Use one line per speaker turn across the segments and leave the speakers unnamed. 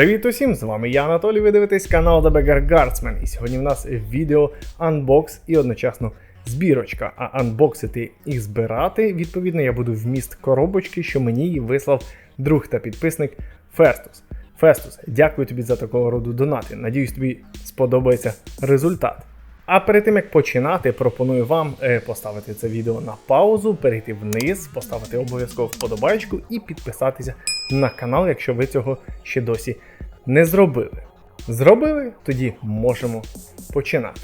Привіт усім! З вами я Анатолій. Ви дивитесь канал The Beggar Guardsman. І сьогодні в нас відео анбокс і одночасно збірочка. А анбоксити і збирати, відповідно, я буду вміст коробочки, що мені її вислав друг та підписник Фестус. Фестус, дякую тобі за такого роду донати. Надіюсь, тобі сподобається результат. А перед тим як починати, пропоную вам е, поставити це відео на паузу, перейти вниз, поставити обов'язково вподобайку і підписатися на канал, якщо ви цього ще досі не зробили. Зробили? Тоді можемо починати.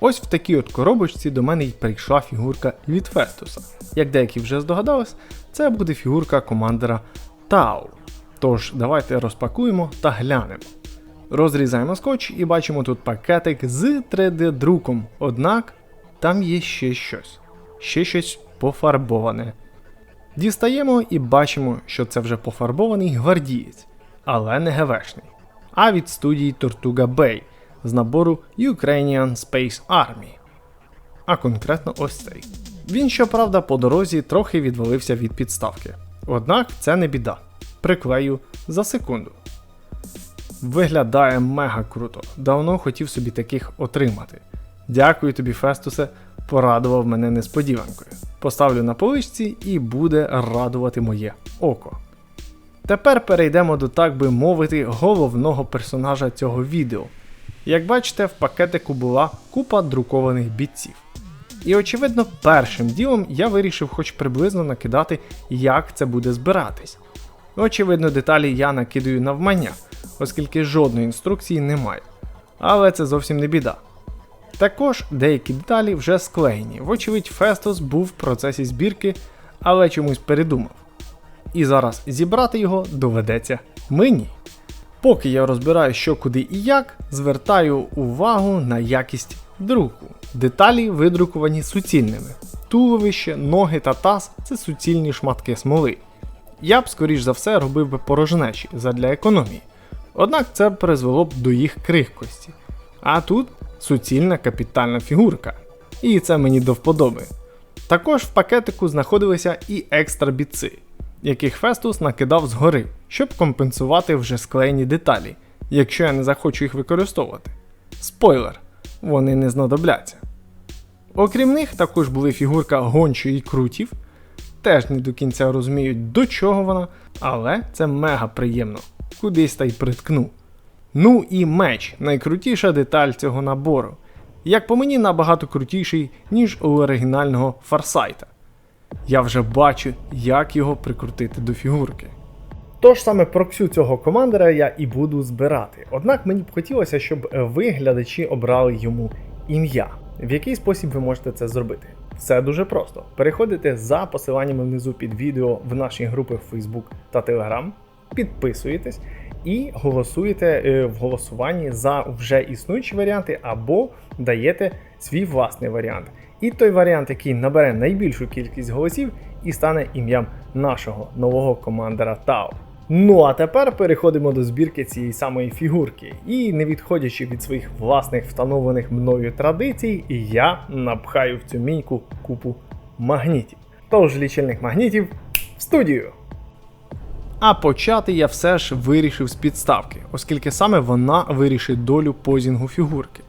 Ось в такій от коробочці до мене й прийшла фігурка від Фестуса. Як деякі вже здогадались, це буде фігурка командира Тау. Тож, давайте розпакуємо та глянемо. Розрізаємо скотч і бачимо тут пакетик з 3D-друком. Однак там є ще щось. Ще щось пофарбоване. Дістаємо і бачимо, що це вже пофарбований гвардієць, але не ГВшний, а від студії Tortuga Bay з набору Ukrainian Space Army. А конкретно ось цей. Він, щоправда, по дорозі трохи відвалився від підставки. Однак це не біда. Приклею за секунду. Виглядає мега круто. Давно хотів собі таких отримати. Дякую тобі, Фестусе, порадував мене несподіванкою. Поставлю на поличці і буде радувати моє око. Тепер перейдемо до, так би мовити, головного персонажа цього відео. Як бачите, в пакетику була купа друкованих бійців. І очевидно, першим ділом я вирішив хоч приблизно накидати, як це буде збиратись. Очевидно, деталі я накидаю навмання, оскільки жодної інструкції немає. Але це зовсім не біда. Також деякі деталі вже склеєні. Вочевидь, Фестус був в процесі збірки, але чомусь передумав. І зараз зібрати його доведеться мені. Поки я розбираю, що куди і як, звертаю увагу на якість друку. Деталі видруковані суцільними. Туловище, ноги та таз це суцільні шматки смоли. Я б, скоріш за все, робив би порожнечі задля економії. Однак це призвело б до їх крихкості. А тут суцільна капітальна фігурка. І це мені до вподоби. Також в пакетику знаходилися і екстра біци, яких Фестус накидав згори, щоб компенсувати вже склеєні деталі, якщо я не захочу їх використовувати. Спойлер, вони не знадобляться. Окрім них, також були фігурка Гончо і Крутів. Теж не до кінця розуміють, до чого вона, але це мега приємно. Кудись та й приткну. Ну і меч найкрутіша деталь цього набору. Як по мені, набагато крутіший, ніж у оригінального Фарсайта. Я вже бачу, як його прикрутити до фігурки. Тож саме проксю цього командира я і буду збирати. Однак мені б хотілося, щоб ви, глядачі, обрали йому ім'я. В який спосіб ви можете це зробити? Все дуже просто. Переходите за посиланнями внизу під відео в наші групи в Facebook та Telegram, підписуєтесь і голосуєте е, в голосуванні за вже існуючі варіанти або даєте свій власний варіант. І той варіант, який набере найбільшу кількість голосів і стане ім'ям нашого нового командира Тау. Ну а тепер переходимо до збірки цієї самої фігурки. І не відходячи від своїх власних встановлених мною традицій, я напхаю в цю міньку купу магнітів. Тож лічильник магнітів в студію. А почати я все ж вирішив з підставки, оскільки саме вона вирішить долю позінгу фігурки.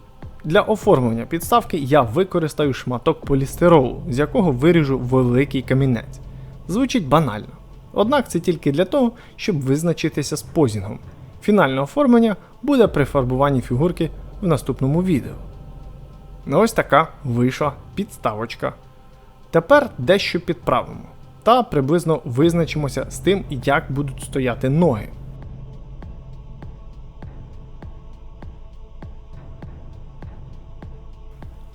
Для оформлення підставки я використаю шматок полістиролу, з якого виріжу великий камінець. Звучить банально. Однак це тільки для того, щоб визначитися з позінгом. Фінальне оформлення буде при фарбуванні фігурки в наступному відео. Ну ось така вийшла підставочка. Тепер дещо підправимо та приблизно визначимося з тим, як будуть стояти ноги.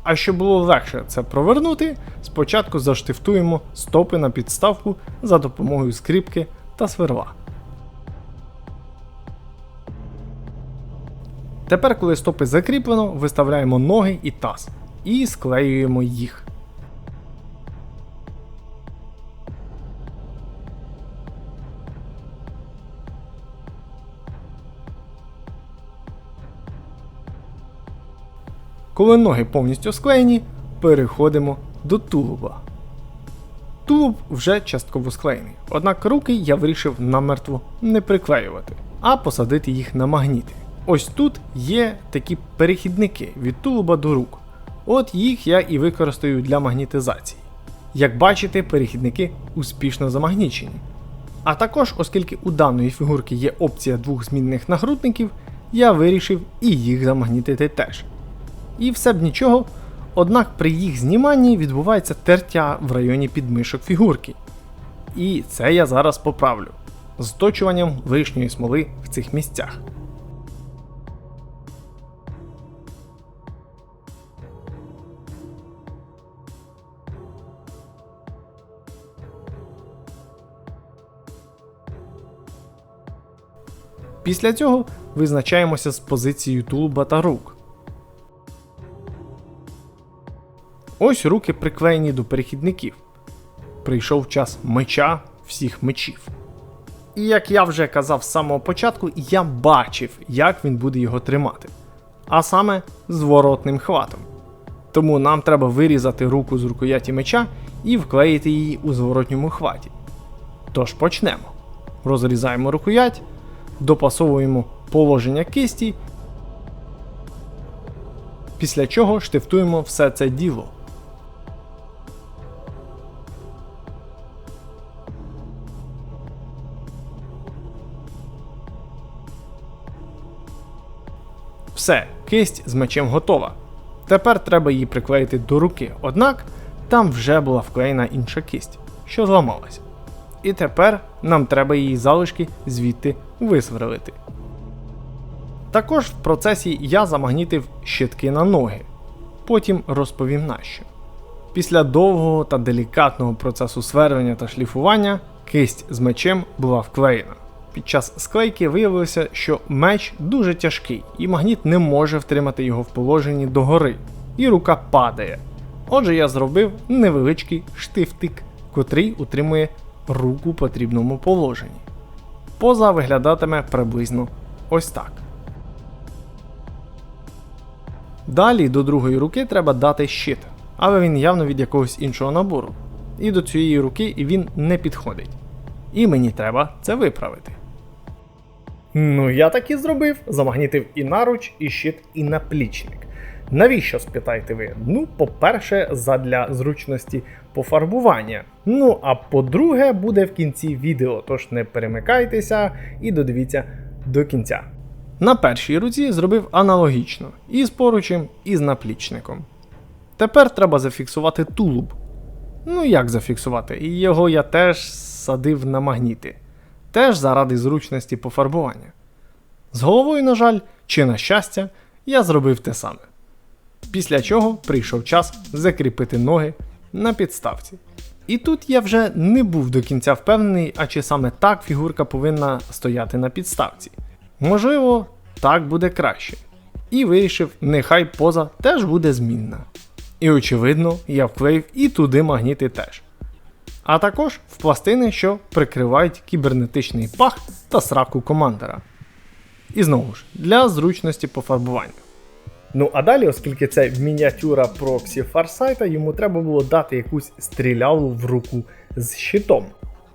А щоб було легше це провернути, спочатку заштифтуємо стопи на підставку за допомогою скріпки та сверла. Тепер, коли стопи закріплено, виставляємо ноги і таз і склеюємо їх. Коли ноги повністю склеєні, переходимо до тулуба. Тулуб вже частково склеєний, однак руки я вирішив намертво не приклеювати, а посадити їх на магніти. Ось тут є такі перехідники від тулуба до рук. От їх я і використаю для магнітизації. Як бачите, перехідники успішно замагнічені. А також, оскільки у даної фігурки є опція двох змінних нагрудників, я вирішив і їх замагнітити теж. І все б нічого, однак при їх зніманні відбувається тертя в районі підмишок фігурки. І це я зараз поправлю з точуванням лишньої смоли в цих місцях. Після цього визначаємося з позицією тулуба та рук. Ось руки приклеєні до перехідників. Прийшов час меча всіх мечів. І як я вже казав з самого початку, я бачив, як він буде його тримати. А саме зворотним хватом. Тому нам треба вирізати руку з рукояті меча і вклеїти її у зворотньому хваті. Тож почнемо. Розрізаємо рукоять, допасовуємо положення кисті, після чого штифтуємо все це діло. Все, кисть з мечем готова. Тепер треба її приклеїти до руки, однак там вже була вклеєна інша кисть, що зламалася. І тепер нам треба її залишки звідти висверлити. Також в процесі я замагнітив щитки на ноги, потім розповім нащо. Після довгого та делікатного процесу сверлення та шліфування кисть з мечем була вклеєна. Під час склейки виявилося, що меч дуже тяжкий, і магніт не може втримати його в положенні догори, і рука падає. Отже, я зробив невеличкий штифтик, котрий утримує руку в потрібному положенні. Поза виглядатиме приблизно ось так. Далі до другої руки треба дати щит, але він явно від якогось іншого набору. І до цієї руки він не підходить. І мені треба це виправити. Ну, я так і зробив. Замагнітив і наруч, і щит, і наплічник. Навіщо спитаєте ви? Ну, по-перше, задля зручності пофарбування. Ну, а по-друге, буде в кінці відео, тож не перемикайтеся і додивіться до кінця. На першій руці зробив аналогічно і з поручем, і з наплічником. Тепер треба зафіксувати тулуб. Ну як зафіксувати? І його я теж садив на магніти. Теж заради зручності пофарбування. З головою, на жаль, чи на щастя, я зробив те саме. Після чого прийшов час закріпити ноги на підставці. І тут я вже не був до кінця впевнений, а чи саме так фігурка повинна стояти на підставці. Можливо, так буде краще. І вирішив, нехай поза теж буде змінна. І очевидно, я вклеїв і туди магніти теж. А також в пластини, що прикривають кібернетичний пах та сраку командера. І знову ж, для зручності пофарбування. Ну а далі, оскільки це мініатюра проксі Фарсайта, йому треба було дати якусь стрілялу в руку з щитом.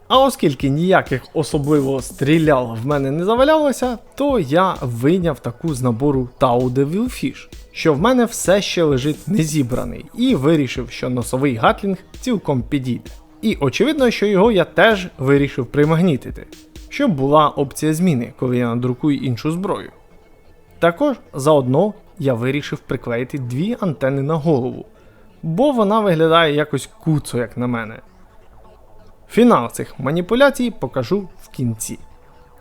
А оскільки ніяких особливо стрілял в мене не завалялося, то я вийняв таку з набору Tau de Fish, що в мене все ще лежить незібраний, і вирішив, що носовий гатлінг цілком підійде. І очевидно, що його я теж вирішив примагнітити, щоб була опція зміни, коли я надрукую іншу зброю. Також заодно я вирішив приклеїти дві антени на голову, бо вона виглядає якось куцо, як на мене. Фінал цих маніпуляцій покажу в кінці.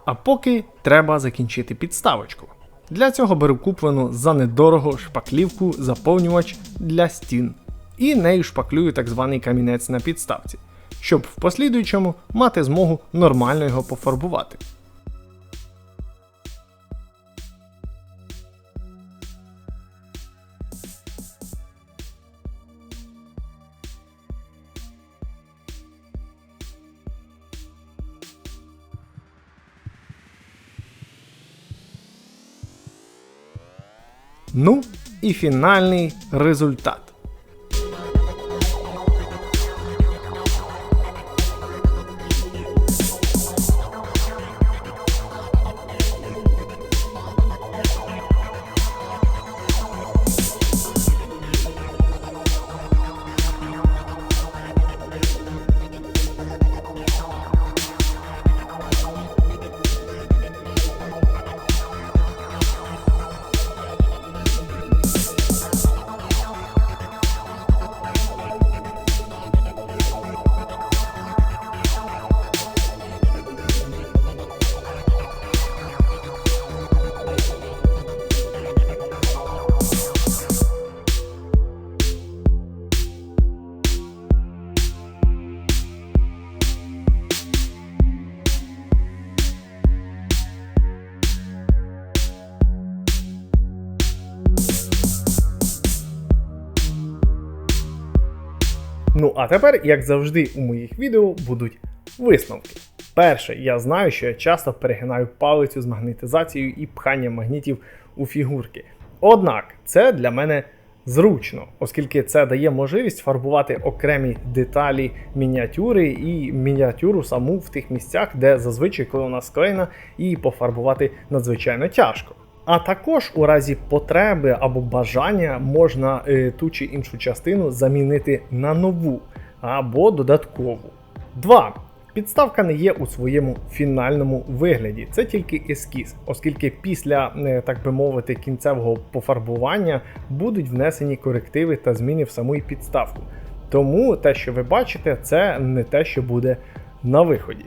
А поки треба закінчити підставочку. Для цього беру куплену за недорого шпаклівку заповнювач для стін. І нею шпаклюю так званий камінець на підставці, щоб в послідуючому мати змогу нормально його пофарбувати. Ну і фінальний результат. А тепер, як завжди, у моїх відео будуть висновки. Перше, я знаю, що я часто перегинаю палицю з магнетизацією і пханням магнітів у фігурки. Однак це для мене зручно, оскільки це дає можливість фарбувати окремі деталі мініатюри і мініатюру саму в тих місцях, де зазвичай, коли вона склеєна, її пофарбувати надзвичайно тяжко. А також у разі потреби або бажання можна е, ту чи іншу частину замінити на нову або додаткову. 2. Підставка не є у своєму фінальному вигляді, це тільки ескіз, оскільки після, е, так би мовити, кінцевого пофарбування будуть внесені корективи та зміни в саму підставку. Тому те, що ви бачите, це не те, що буде на виході.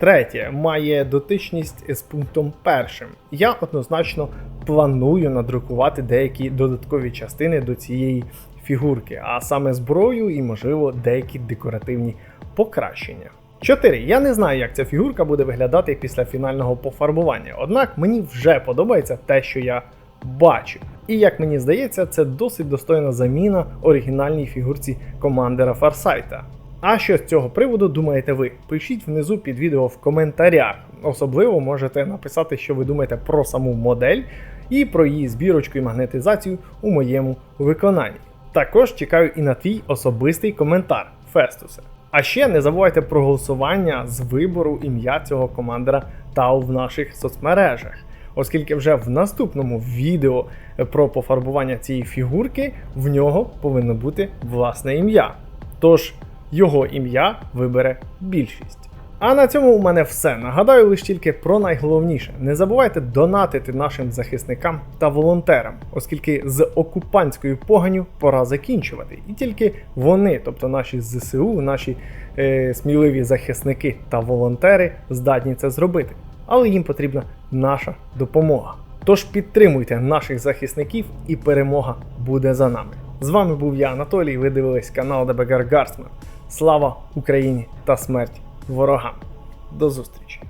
Третє має дотичність з пунктом першим. Я однозначно планую надрукувати деякі додаткові частини до цієї фігурки, а саме зброю і, можливо, деякі декоративні покращення. 4. Я не знаю, як ця фігурка буде виглядати після фінального пофарбування, однак мені вже подобається те, що я бачу. І як мені здається, це досить достойна заміна оригінальній фігурці командера Фарсайта. А що з цього приводу думаєте ви? Пишіть внизу під відео в коментарях. Особливо можете написати, що ви думаєте про саму модель і про її збірочку і магнетизацію у моєму виконанні. Також чекаю і на твій особистий коментар, Фестусе. А ще не забувайте про голосування з вибору ім'я цього командира Тау в наших соцмережах, оскільки вже в наступному відео про пофарбування цієї фігурки в нього повинно бути власне ім'я. Тож його ім'я вибере більшість. А на цьому у мене все. Нагадаю лише тільки про найголовніше: не забувайте донатити нашим захисникам та волонтерам, оскільки з окупантською поганю пора закінчувати. І тільки вони, тобто наші ЗСУ, наші е, сміливі захисники та волонтери, здатні це зробити. Але їм потрібна наша допомога. Тож підтримуйте наших захисників, і перемога буде за нами. З вами був я, Анатолій. Ви дивились канал ДБГар Гарсман. Слава Україні та смерть ворогам. До зустрічі!